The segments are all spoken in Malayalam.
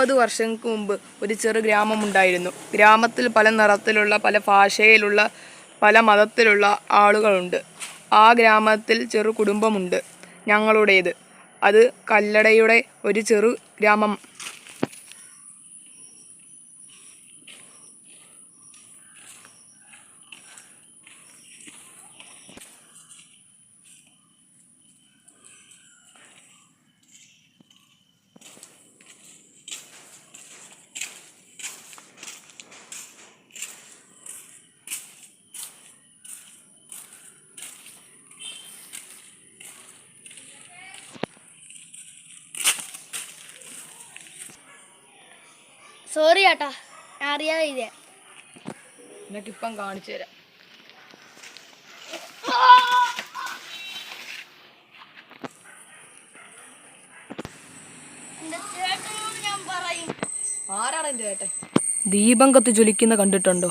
മുപ്പത് വർഷങ്ങൾക്ക് മുമ്പ് ഒരു ചെറു ഗ്രാമമുണ്ടായിരുന്നു. ഗ്രാമത്തിൽ പല നിറത്തിലുള്ള പല ഭാഷയിലുള്ള പല മതത്തിലുള്ള ആളുകളുണ്ട്. ആ ഗ്രാമത്തിൽ ചെറു കുടുംബമുണ്ട് ഞങ്ങളുടേത്. അത് കല്ലടയുടെ ഒരു ചെറു ഗ്രാമം. സോറി ചേട്ടാ ഞാൻ അറിയാതെ ഇതേ എനിക്കിപ്പം കാണിച്ചു തരാം. ദീപം കത്ത് ജ്വലിക്കുന്ന കണ്ടിട്ടുണ്ടോ?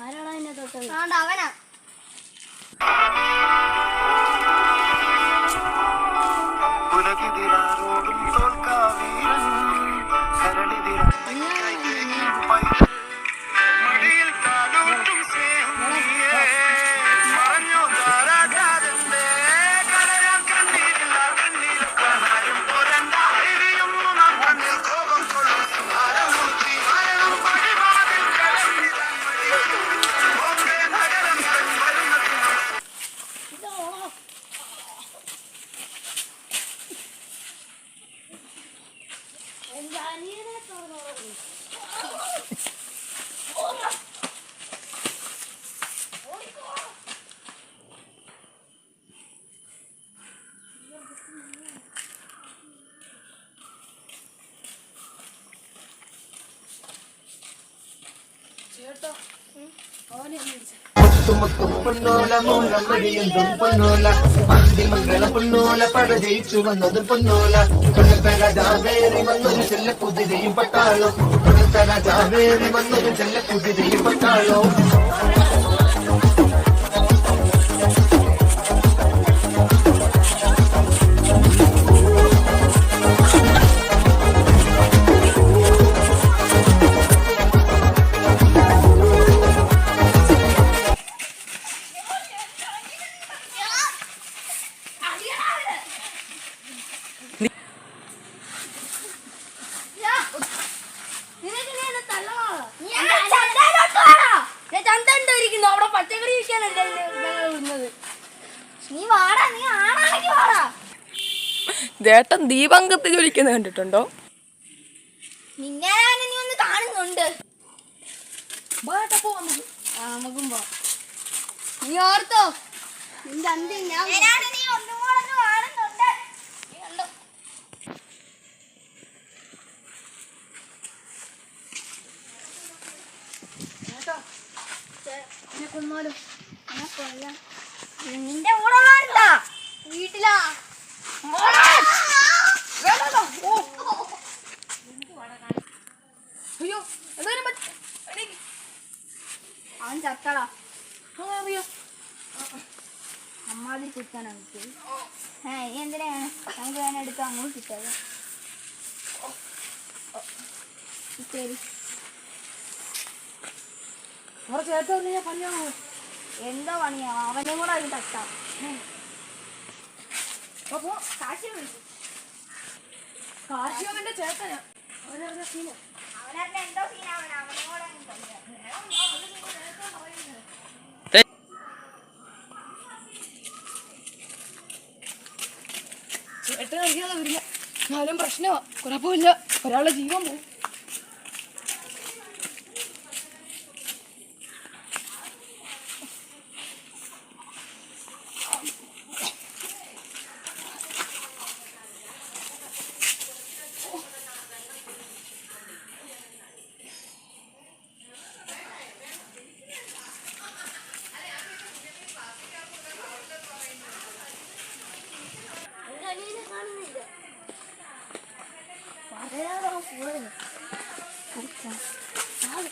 ആരാടാ അതിനെ തൊട്ടത് അവനാ. I need ada tolong. മുത്തുമുത്തും പൊന്നോല മൂലം വഴിയെന്തും പൊന്നോല മംഗള പൊന്നോല പട ജയിച്ചു വന്നത് പൊന്നോല കൊല്ലത്തര ജാവേറി വന്നൊരു ചെല്ല കുതിരയും പട്ടാളോ കൊല്ലത്തര ജാവേറി വന്നൊരു ചെല്ല കുതിരയും പട്ടാളോ ചേട്ടൻ ദീപം കത്ത് കണ്ടിട്ടുണ്ടോ? നിന്നെ നീ ഒന്ന് കാണുന്നുണ്ട്. നമുക്കും പോ. നീ ഓർത്തോ? നിന്റെ ഞാൻ നീ ഒന്നും കൂടെ കാണുന്നുണ്ട്. കൊന്നാലോ. കൊല്ലാം നിന്റെ കൂടെ ഉള്ളവരുണ്ടാ വീട്ടിലാ. അയ്യോ. അവൻ ചത്തടാ. അമ്മാതി കുത്താനാ കിട്ടിയത് ഏ ഇനി നമുക്ക് വേണേ എടുത്ത് അങ്ങോട്ട് കിട്ടാതെ ശരി. വന്ന് ഞാൻ പണിയാണോ? എന്തോ പണിയാ? അവനെ കൂടെ അതിന് തട്ടാം. അപ്പോ കാശി കാർഷികന്റെ ചേട്ടനാ. അവനറിഞ്ഞ സീന അവനറിഞ്ഞ എന്തോ സീനാവന അവനെ കൂടെ അങ്ങ് കൊല്ലുക. ചേട്ടൻ അറിയാതെ വരില്ല എന്നാലും പ്രശ്നമാ. കുഴപ്പമില്ല. ഒരാളുടെ ജീവൻ പോകും Алло.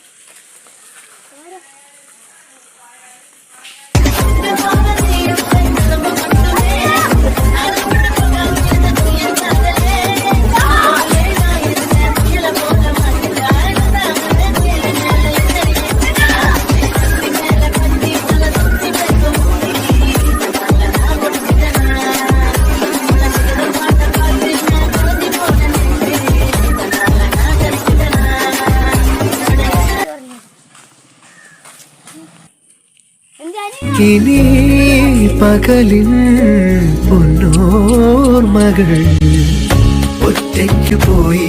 ഇനി പകലിൻ പൊന്നോർമകൾ ഒറ്റയ്ക്ക് പോയി